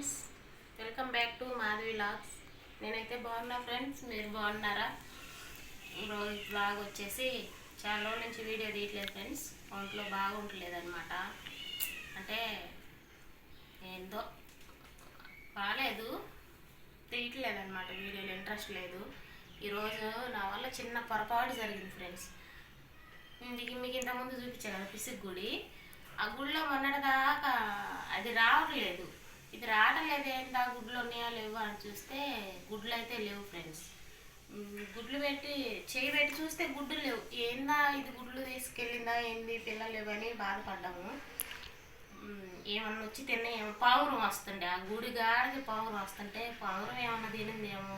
Friends welcome back to Madhavi vlogs. నేనైతే బాగున్నా friends మీరు బాగున్నారా? ఈరోజు బ్లాగ్ వచ్చేసి చాలా రోజుల నుంచి వీడియో తీయట్లేదు ఫ్రెండ్స్ ఒంట్లో బాగుంటలేదు అనమాట అంటే ఏందో బాగాలేదు తీయట్లేదు అనమాట వీడియోలో ఇంట్రెస్ట్ లేదు. ఈరోజు నా వల్ల చిన్న పొరపాటు జరిగింది ఫ్రెండ్స్. ఇందుకు మీకు ఇంతకుముందు చూపించాను కదా పిసిక్ గుడి ఆ గుడిలో మొన్నటిదాకా అది రావట్లేదు. ఇది రావడం లేదు గుడ్లు ఉన్నాయా లేవు అని చూస్తే గుడ్లు అయితే లేవు ఫ్రెండ్స్. గుడ్లు పెట్టి చేయి పెట్టి చూస్తే గుడ్లు లేవు. ఏందా ఇది గుడ్లు తీసుకెళ్ళిందా ఏంది? పిల్లలు లేవని బాధపడ్డాము. ఏమన్నా వచ్చి ఏమో పావురం వస్తుండే. ఆ గుడి గాడికి పావురం వస్తుంటే పావురం ఏమన్నా తినిందేమో?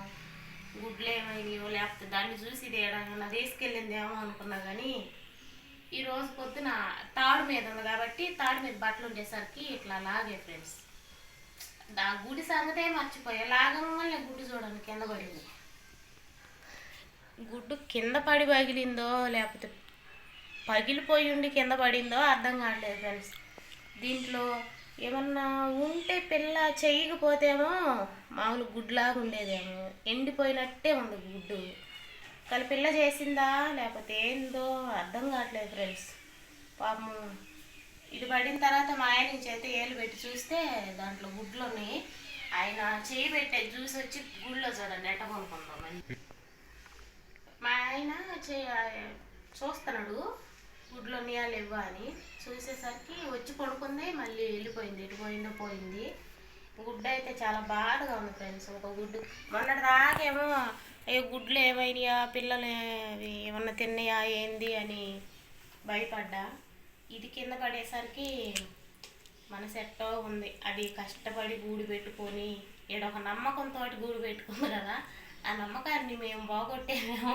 గుడ్లు ఏమైనాయో లేకపోతే దాన్ని చూసి ఇది ఏమన్నా తీసుకెళ్ళిందేమో అనుకున్నా కానీ ఈ రోజు పొద్దున తాడు మీద ఉంది కాబట్టి తాడు మీద బట్టలు ఉండేసరికి ఇట్లా లాగే ఫ్రెండ్స్. ఆ గుడి సంగతే మర్చిపోయా. లాగంగానే గుడ్డు చూడండి కింద పడింది. గుడ్డు కింద పడి పగిలిందో లేకపోతే పగిలిపోయి ఉండి కింద పడిందో అర్థం కావట్లేదు ఫ్రెండ్స్. దీంట్లో ఏమన్నా ఉంటే పిల్ల చేయకపోతేమో మామూలు గుడ్లాగా ఉండేదేమో. ఎండిపోయినట్టే ఉంది గుడ్డు. కానీ పిల్ల చేసిందా లేకపోతే ఏందో అర్థం కావట్లేదు ఫ్రెండ్స్. పాపం ఇది పడిన తర్వాత మా ఆయన నుంచి అయితే ఏళ్ళు పెట్టి చూస్తే దాంట్లో గుడ్లు ఉన్నాయి. ఆయన చేయి పెట్టే జ్యూస్ వచ్చి గుళ్ళో చూడండి ఎట్ట కొనుక్కుంటామని మా ఆయన చే- చూస్తున్నాడు గుడ్లు ఉన్నాయా లేవా అని. చూసేసరికి వచ్చి పడుకుంది మళ్ళీ వెళ్ళిపోయింది ఎటు పోయిందో పోయింది. గుడ్డ అయితే చాలా బాధగా ఉంది ఫ్రెండ్స్ ఒక గుడ్డు. మొన్నటి దాకేమో అయ్యో గుడ్లు ఏమైనాయా పిల్లలు ఏమన్నా తిన్నాయా ఏంది అని భయపడ్డా. ఇది కింద పడేసరికి మనసు ఎట్టో ఉంది. అది కష్టపడి గూడు పెట్టుకొని ఈడ ఒక నమ్మకంతో గూడు పెట్టుకుంది కదా. ఆ నమ్మకాన్ని మేము బాగొట్టేమేమో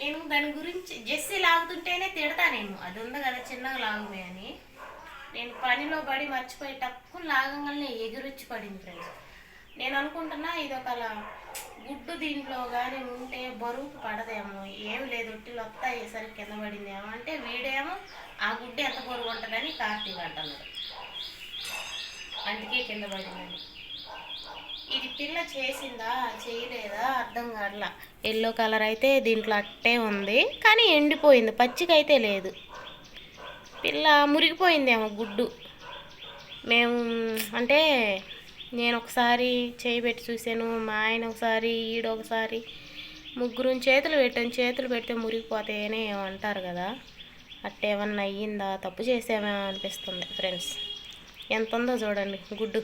నేను దాని గురించి జెస్సీ లాగుతుంటేనే తిడతానేమో అది ఉంది కదా చిన్నగా లాగుమే అని. నేను పనిలో పడి మర్చిపోయి టక్కు లాగంగానే ఎగురొచ్చి పడింది ఫ్రెండ్స్ నేను అనుకుంటున్నా ఇది ఒక గుడ్డు దీంట్లో కానీ ఉంటే బరువు పడదేమో. ఏం లేదు ఒట్టిలు వస్తాయి సరికి కింద పడిందేమో. అంటే వీడేమో ఆ గుడ్డు ఎంత బరువు ఉంటుందని కార్తీక్ అంటున్నాడు అందుకే కింద పడిందని. ఇది పిల్ల చేసిందా? చేయలేదా? అర్థం కావట్లా. ఎల్లో కలర్ అయితే దీంట్లో అట్టే ఉంది కానీ ఎండిపోయింది. పచ్చికైతే లేదు. పిల్ల మురిగిపోయిందేమో గుడ్డు. మేము అంటే నేను ఒకసారి చేయి పెట్టి చూశాను మా ఆయన ఒకసారి ఈడ ఒకసారి. ముగ్గురు చేతులు పెట్టాను చేతులు పెడితే మురిగిపోతాయని అంటారు కదా. అట్టేమన్నా అయ్యిందా? తప్పు చేసామా అనిపిస్తుంది ఫ్రెండ్స్. ఎంత ఉందో చూడండి గుడ్డు.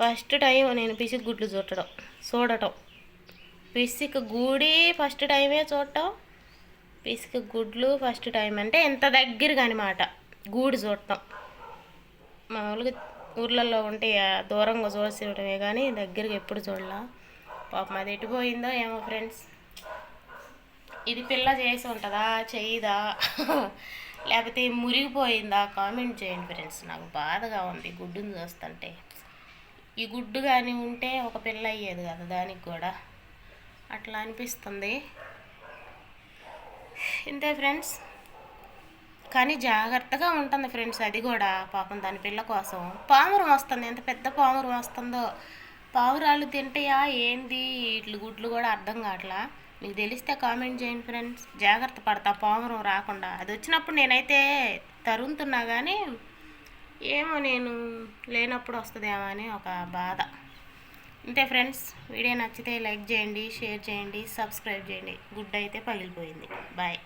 ఫస్ట్ టైం నేను పిసిక్ గుడ్లు చూడటం చూడటం. పిసిక్ గూడి ఫస్ట్ టైమే చూడటం. పిసిక్ గుడ్లు ఫస్ట్ టైం అంటే ఎంత దగ్గరగా అనమాట గూడు చూడటం. మామూలుగా ఊర్లలో ఉంటే దూరంగా దూరంగా చూడడమే కానీ దగ్గరికి ఎప్పుడు చూడలా. పాపం అది ఎటుపోయిందో ఏమో ఫ్రెండ్స్. ఇది పిల్ల చేసి ఉంటుందా? చేయదా? లేకపోతే మురిగిపోయిందా? కామెంట్ చేయండి ఫ్రెండ్స్. నాకు బాధగా ఉంది గుడ్డుని చూస్తుంటే. ఈ గుడ్డు కానీ ఉంటే ఒక పిల్ల అయ్యేది కదా దానికి కూడా. అట్లా అనిపిస్తుంది. ఇంతే ఫ్రెండ్స్. కానీ జాగ్రత్తగా ఉంటుంది ఫ్రెండ్స్ అది కూడా. పాపం దాని పిల్ల కోసం. పామురం వస్తుంది. ఎంత పెద్ద పామురం వస్తుందో. పావురాలు తింటాయా? ఏంది? ఇట్లు గుడ్లు కూడా అర్థం కావట్లా? మీకు తెలిస్తే కామెంట్ చేయండి ఫ్రెండ్స్. జాగ్రత్త పడతా పామురం రాకుండా. అది వచ్చినప్పుడు నేనైతే తరుముతున్నా కానీ ఏమో నేను లేనప్పుడు వస్తుందేమో అని ఒక బాధ. అంతే ఫ్రెండ్స్. వీడియో నచ్చితే లైక్ చేయండి షేర్ చేయండి సబ్స్క్రైబ్ చేయండి. గుడ్ అయితే పగిలిపోయింది. బాయ్.